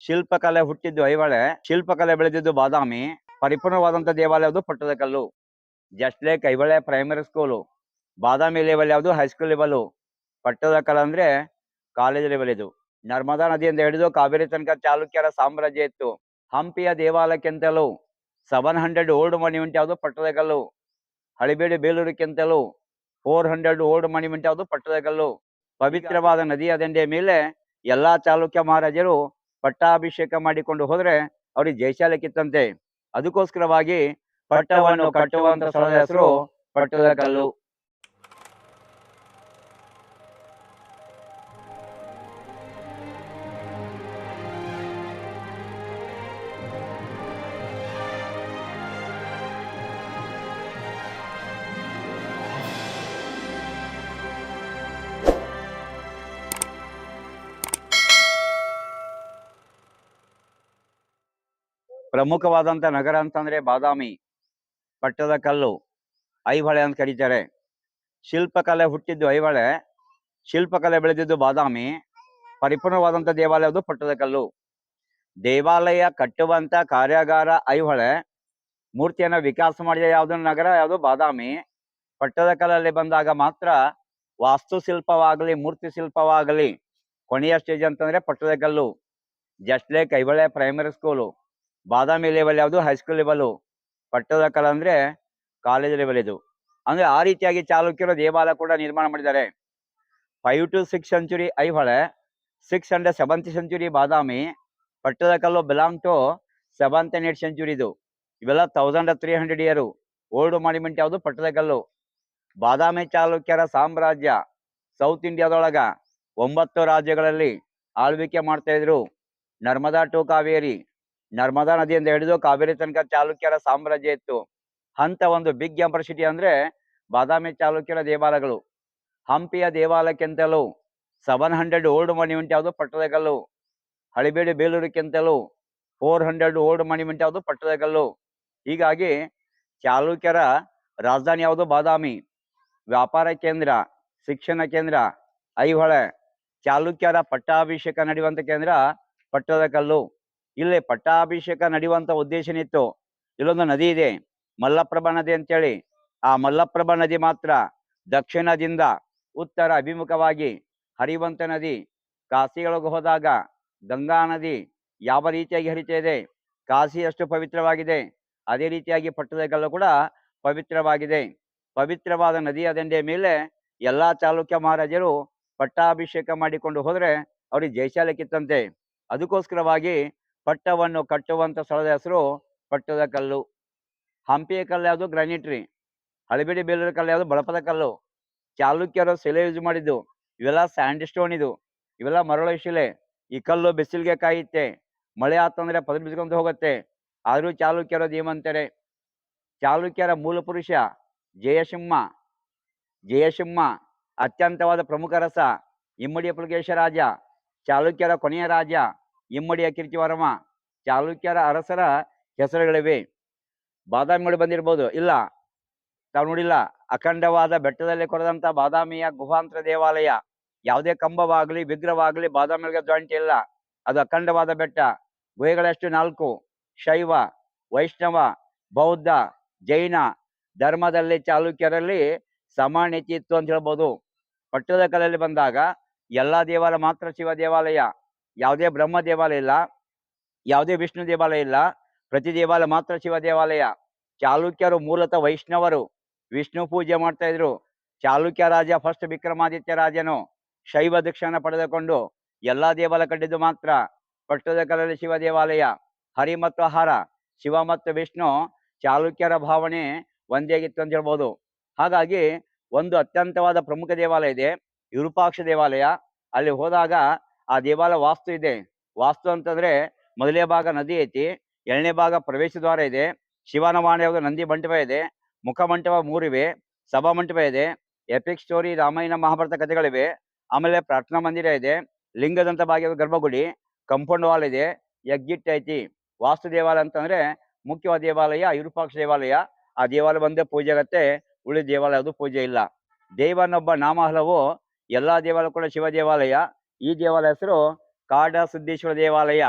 ಶಿಲ್ಪಕಲೆ ಹುಟ್ಟಿದ್ದು ಐಹೊಳೆ ಶಿಲ್ಪಕಲೆ ಬೆಳೆದಿದ್ದು ಬಾದಾಮಿ, ಪರಿಪೂರ್ಣವಾದಂತ ದೇವಾಲಯ Pattadakal. Just like Aihole primary school Badami level ಯಾವುದು? ಹೈಸ್ಕೂಲ್ ಲೆವೆಲ್ ಪಟ್ಟದಕಲ್ಲು ಅಂದ್ರೆ ಕಾಲೇಜ್ ಲೆವೆಲ್ ಇದು. ನರ್ಮದಾ ನದಿಯಿಂದ ಹಿಡಿದು ಕಾವೇರಿ ತನಕ ಚಾಲುಕ್ಯರ ಸಾಮ್ರಾಜ್ಯ ಇತ್ತು. ಹಂಪಿಯ ದೇವಾಲಯಕ್ಕಿಂತಲೂ ಸೆವೆನ್ ಹಂಡ್ರೆಡ್ ಓಲ್ಡ್ ಮಾನ್ಯುಮೆಂಟ್ ಯಾವುದು? ಪಟ್ಟದಕಲ್ಲು. ಹಳಿಬೇಡಿ ಬೇಲೂರಿಗಿಂತಲೂ ಫೋರ್ ಹಂಡ್ರೆಡ್ ಓಲ್ಡ್ ಮಾನ್ಯುಮೆಂಟ್ ಯಾವುದು? ಪಟ್ಟದಕಲ್ಲು. ಪವಿತ್ರವಾದ ನದಿಯ ದಂಡೆಯ ಮೇಲೆ ಎಲ್ಲಾ ಚಾಲುಕ್ಯ ಮಹಾರಾಜರು ಪಟ್ಟಾಭಿಷೇಕ ಮಾಡಿಕೊಂಡು ಹೋದ್ರೆ ಅವ್ರಿಗೆ ಜಯಶಾಲಕ್ಕಿತ್ತಂತೆ. ಅದಕ್ಕೋಸ್ಕರವಾಗಿ ಪಟ್ಟವನ್ನು ಕಟ್ಟುವಂತ ಸ್ಥಳದ ಹೆಸರು ಪಟ್ಟದಕಲ್ಲು. ಪ್ರಮುಖವಾದಂತ ನಗರ ಅಂತಂದ್ರೆ ಬಾದಾಮಿ ಪಟ್ಟದ ಕಲ್ಲು, ಐಹೊಳೆ ಅಂತ ಕರೀತಾರೆ. ಶಿಲ್ಪಕಲೆ ಹುಟ್ಟಿದ್ದು ಐಹೊಳೆ, ಶಿಲ್ಪಕಲೆ ಬೆಳೆದಿದ್ದು ಬಾದಾಮಿ ಪರಿಪೂರ್ಣವಾದಂಥ ದೇವಾಲಯ ಅದು ಪಟ್ಟದ ಕಲ್ಲು. ದೇವಾಲಯ ಕಟ್ಟುವಂತ ಕಾರ್ಯಾಗಾರ ಐಹೊಳೆ, ಮೂರ್ತಿಯನ್ನು ವಿಕಾಸ ಮಾಡಿದ ಯಾವುದೋ ನಗರ, ಯಾವುದು ಬಾದಾಮಿ ಪಟ್ಟದ ಕಲ್ಲಲ್ಲಿ ಬಂದಾಗ ಮಾತ್ರ ವಾಸ್ತುಶಿಲ್ಪವಾಗಲಿ ಮೂರ್ತಿ ಶಿಲ್ಪವಾಗಲಿ ಕೊನೆಯ ಸ್ಟೇಜ್ ಅಂತಂದ್ರೆ Pattadakal. Just like Aihole primary school Badami level ಯಾವುದು? ಹೈಸ್ಕೂಲ್ ಲೆವೆಲ್ ಪಟ್ಟದ ಕಲೆ ಅಂದ್ರೆ ಕಾಲೇಜ್ ಲೆವೆಲ್ ಇದು. ಅಂದ್ರೆ ಆ ರೀತಿಯಾಗಿ ಚಾಲುಕ್ಯರು ದೇವಾಲಯ ಕೂಡ ನಿರ್ಮಾಣ ಮಾಡಿದ್ದಾರೆ. Five to six century Aihole six and seventh century Badami Pattadakal belong to seventh and eight century ಇದು. ಇವೆಲ್ಲ thousand three hundred year old monument ಯಾವುದು? ಪಟ್ಟದ ಕಲ್ಲು ಬಾದಾಮಿ ಚಾಲುಕ್ಯರ ಸಾಮ್ರಾಜ್ಯ ಸೌತ್ ಇಂಡಿಯಾದೊಳಗ ಒಂಬತ್ತು ರಾಜ್ಯಗಳಲ್ಲಿ ಆಳ್ವಿಕೆ ಮಾಡ್ತಾ ಇದ್ರು. ನರ್ಮದಾ ಟು ಕಾವೇರಿ ನರ್ಮದಾ ನದಿಯಿಂದ ಹಿಡಿದು ಕಾವೇರಿ ತನಕ ಚಾಲುಕ್ಯರ ಸಾಮ್ರಾಜ್ಯ ಇತ್ತು. ಅಂತ ಒಂದು ಬಿಗ್ ಎಂಪರ್ ಸಿಟಿ ಅಂದ್ರೆ ಬಾದಾಮಿ ಚಾಲುಕ್ಯರ ದೇವಾಲಯಗಳು. ಹಂಪಿಯ ದೇವಾಲಯಕ್ಕಿಂತಲೂ ಸೆವೆನ್ ಹಂಡ್ರೆಡ್ ಓಲ್ಡ್ ಮಾನ್ಯುಮೆಂಟ್ ಯಾವುದು ಪಟ್ಟದಕಲ್ಲು ಹಳಿಬೇಡಿ ಬೇಲೂರಿಗಿಂತಲೂ ಫೋರ್ ಹಂಡ್ರೆಡ್ ಓಲ್ಡ್ ಮಾನ್ಯುಮೆಂಟ್ ಯಾವುದು ಪಟ್ಟದಕಲ್ಲು ಹೀಗಾಗಿ ಚಾಲುಕ್ಯರ ರಾಜಧಾನಿ ಯಾವುದು ಬಾದಾಮಿ. ವ್ಯಾಪಾರ ಕೇಂದ್ರ, ಶಿಕ್ಷಣ ಕೇಂದ್ರ, ಐಹೊಳೆ, ಚಾಲುಕ್ಯರ ಪಟ್ಟಾಭಿಷೇಕ ನಡೆಯುವಂತ ಕೇಂದ್ರ ಪಟ್ಟದಕಲ್ಲು ಇಲ್ಲಿ ಪಟ್ಟಾಭಿಷೇಕ ನಡೆಯುವಂತ ಉದ್ದೇಶನಿತ್ತು ಇಲ್ಲೊಂದು ನದಿ ಇದೆ, ಮಲ್ಲಪ್ರಭಾ ನದಿ ಅಂತೇಳಿ. ಆ ಮಲ್ಲಪ್ರಭಾ ನದಿ ಮಾತ್ರ ದಕ್ಷಿಣದಿಂದ ಉತ್ತರ ಅಭಿಮುಖವಾಗಿ ಹರಿಯುವಂತ ನದಿ. ಕಾಶಿಯೊಳಗೆ ಹೋದಾಗ ಗಂಗಾ ನದಿ ಯಾವ ರೀತಿಯಾಗಿ ಹರಿತಾ ಇದೆ ಕಾಶಿ ಅಷ್ಟು ಪವಿತ್ರವಾಗಿದೆ, ಅದೇ ರೀತಿಯಾಗಿ ಪಟ್ಟದಕಲ್ಲು ಕೂಡ ಪವಿತ್ರವಾಗಿದೆ. ಪವಿತ್ರವಾದ ನದಿ ದಂಡೆಯ ಮೇಲೆ ಎಲ್ಲಾ ಚಾಲುಕ್ಯ ಮಹಾರಾಜರು ಪಟ್ಟಾಭಿಷೇಕ ಮಾಡಿಕೊಂಡು ಹೋದ್ರೆ ಅವ್ರಿಗೆ ಜಯಶಾಲಕ್ಕಿತ್ತಂತೆ ಅದಕ್ಕೋಸ್ಕರವಾಗಿ ಪಟ್ಟವನ್ನು ಕಟ್ಟುವಂಥ ಸ್ಥಳದ ಹೆಸರು ಪಟ್ಟದ ಕಲ್ಲು. ಹಂಪಿಯ ಕಲ್ಲು ಯಾವುದು? ಗ್ರಾನೈಟ್ರಿ ಹಳಬೇಡಿ ಬೇಲೂರು ಕಲ್ಲು ಯಾವುದು? ಬಳಪದ ಕಲ್ಲು. ಚಾಲುಕ್ಯರು ಶಿಲೆ ಯೂಸ್ ಮಾಡಿದ್ದು. ಇವೆಲ್ಲ ಸ್ಯಾಂಡ್ ಸ್ಟೋನ್ ಇದು. ಇವೆಲ್ಲ ಮರಳು ಶಿಲೆ. ಈ ಕಲ್ಲು ಬಿಸಿಲಿಗೆ ಕಾಯುತ್ತೆ. ಮಳೆ ಆತಂದ್ರೆ ಪದ ಬಿಸ್ಕೊಂಡು ಹೋಗುತ್ತೆ. ಆದರೂ ಚಾಲುಕ್ಯರು ಧೀಮಂತರೆ. ಚಾಲುಕ್ಯರ ಮೂಲ ಪುರುಷ ಜಯಸಿಂಹ. ಜಯಸಿಂಹ ಅತ್ಯಂತವಾದ ಪ್ರಮುಖ ರಸ. ಇಮ್ಮಡಿ ಪುಲಕೇಶ ರಾಜ. ಚಾಲುಕ್ಯರ ಕೊನೆಯ ರಾಜ. ಇಮ್ಮಡಿಯ ಕಿರ್ಕಿವಾರಮ್ಮ ಚಾಲುಕ್ಯರ ಅರಸರ ಹೆಸರುಗಳಿವೆ. ಬಾದಾಮಿಗಳು ಬಂದಿರ್ಬೋದು. ಇಲ್ಲ. ತಾವು ನೋಡಿಲ್ಲ. ಅಖಂಡವಾದ ಬೆಟ್ಟದಲ್ಲಿ ಕೊರೆದಂತ ಬಾದಾಮಿಯ ಗುಹಾಂತರ ದೇವಾಲಯ. ಯಾವುದೇ ಕಂಬವಾಗ್ಲಿ, ವಿಗ್ರಹವಾಗ್ಲಿ ಬಾದಾಮಿಗಳಿಗೆ ಜಾಯಿಂಟ್ ಇಲ್ಲ. ಅದು ಅಖಂಡವಾದ ಬೆಟ್ಟ. ಗುಹೆಗಳಷ್ಟು ನಾಲ್ಕು. ಶೈವ, ವೈಷ್ಣವ, ಬೌದ್ಧ, ಜೈನ. ಧರ್ಮದಲ್ಲಿ ಚಾಲುಕ್ಯರಲ್ಲಿ ಸಮಾನತೆ ಇತ್ತು ಅಂತ ಹೇಳ್ಬೋದು. ಪಟ್ಟದ ಕಲೆಯಲ್ಲಿ ಬಂದಾಗ ಎಲ್ಲಾ ದೇವಾಲಯ ಮಾತ್ರ ಶಿವ ದೇವಾಲಯ. ಯಾವುದೇ ಬ್ರಹ್ಮ ದೇವಾಲಯ ಇಲ್ಲ, ಯಾವುದೇ ವಿಷ್ಣು ದೇವಾಲಯ ಇಲ್ಲ, ಪ್ರತಿ ದೇವಾಲಯ ಮಾತ್ರ ಶಿವ ದೇವಾಲಯ. ಚಾಲುಕ್ಯರು ಮೂಲತಃ ವೈಷ್ಣವರು, ವಿಷ್ಣು ಪೂಜೆ ಮಾಡ್ತಾ ಇದ್ರು. ಚಾಲುಕ್ಯ ರಾಜ ಫಸ್ಟ್ ವಿಕ್ರಮಾದಿತ್ಯ ರಾಜನು, ಶೈವ ದಕ್ಷಣ ಪಡೆದುಕೊಂಡು ಎಲ್ಲಾ ದೇವಾಲಯ ಕಟ್ಟಿದ್ದು ಮಾತ್ರ. ಪಟ್ಟದಕಲ್ಲಲ್ಲಿ ಶಿವ ದೇವಾಲಯ, ಹರಿ ಮತ್ತು ಆಹಾರ, ಶಿವ ಮತ್ತು ವಿಷ್ಣು, ಚಾಲುಕ್ಯರ ಭಾವನೆ ಒಂದೇ ಆಗಿತ್ತು ಅಂತ ಹೇಳ್ಬೋದು. ಹಾಗಾಗಿ ಒಂದು ಅತ್ಯಂತವಾದ ಪ್ರಮುಖ ದೇವಾಲಯ ಇದೆ, ವಿರೂಪಾಕ್ಷ ದೇವಾಲಯ. ಅಲ್ಲಿ ಹೋದಾಗ ಆ ದೇವಾಲಯ ವಾಸ್ತು ಇದೆ. ವಾಸ್ತು ಅಂತಂದ್ರೆ ಮೊದಲನೇ ಭಾಗ ನದಿ ಐತಿ, ಎರಡನೇ ಭಾಗ ಪ್ರವೇಶ ದ್ವಾರ ಇದೆ ಶಿವನ ವಾಣಿ ನಂದಿ ಮಂಟಪ ಇದೆ, ಮುಖ ಮಂಟಪ ಮೂರಿವೆ ಸಭಾ ಮಂಟಪ ಇದೆ ಎಪಿಕ್ ಸ್ಟೋರಿ ರಾಮಾಯಣ ಮಹಾಭಾರತ ಕಥೆಗಳಿವೆ, ಆಮೇಲೆ ಪ್ರಾರ್ಥನಾ ಮಂದಿರ ಇದೆ, ಲಿಂಗದಂತ ಭಾಗ ಗರ್ಭಗುಡಿ ಕಂಪೌಂಡ್ ವಾಲ್ ಇದೆ ಎಗ್ಗಿಟ್ ಐತಿ. ವಾಸ್ತು ದೇವಾಲಯ ಅಂತಂದ್ರೆ ಮುಖ್ಯವಾದ ದೇವಾಲಯ ವಿರೂಪಾಕ್ಷ ದೇವಾಲಯ. ಆ ದೇವಾಲಯ ಬಂದೇ ಪೂಜೆ ಆಗತ್ತೆ ಉಳಿದ ದೇವಾಲಯ ಅದು ಪೂಜೆ ಇಲ್ಲ. ದೇವನೊಬ್ಬ ನಾಮಹಲವು ಎಲ್ಲಾ ದೇವಾಲಯ ಕೂಡ ಶಿವ ದೇವಾಲಯ. ಈ ದೇವಾಲಯ ಹೆಸರು ಕಾಡ ಸಿದ್ದೇಶ್ವರ ದೇವಾಲಯ.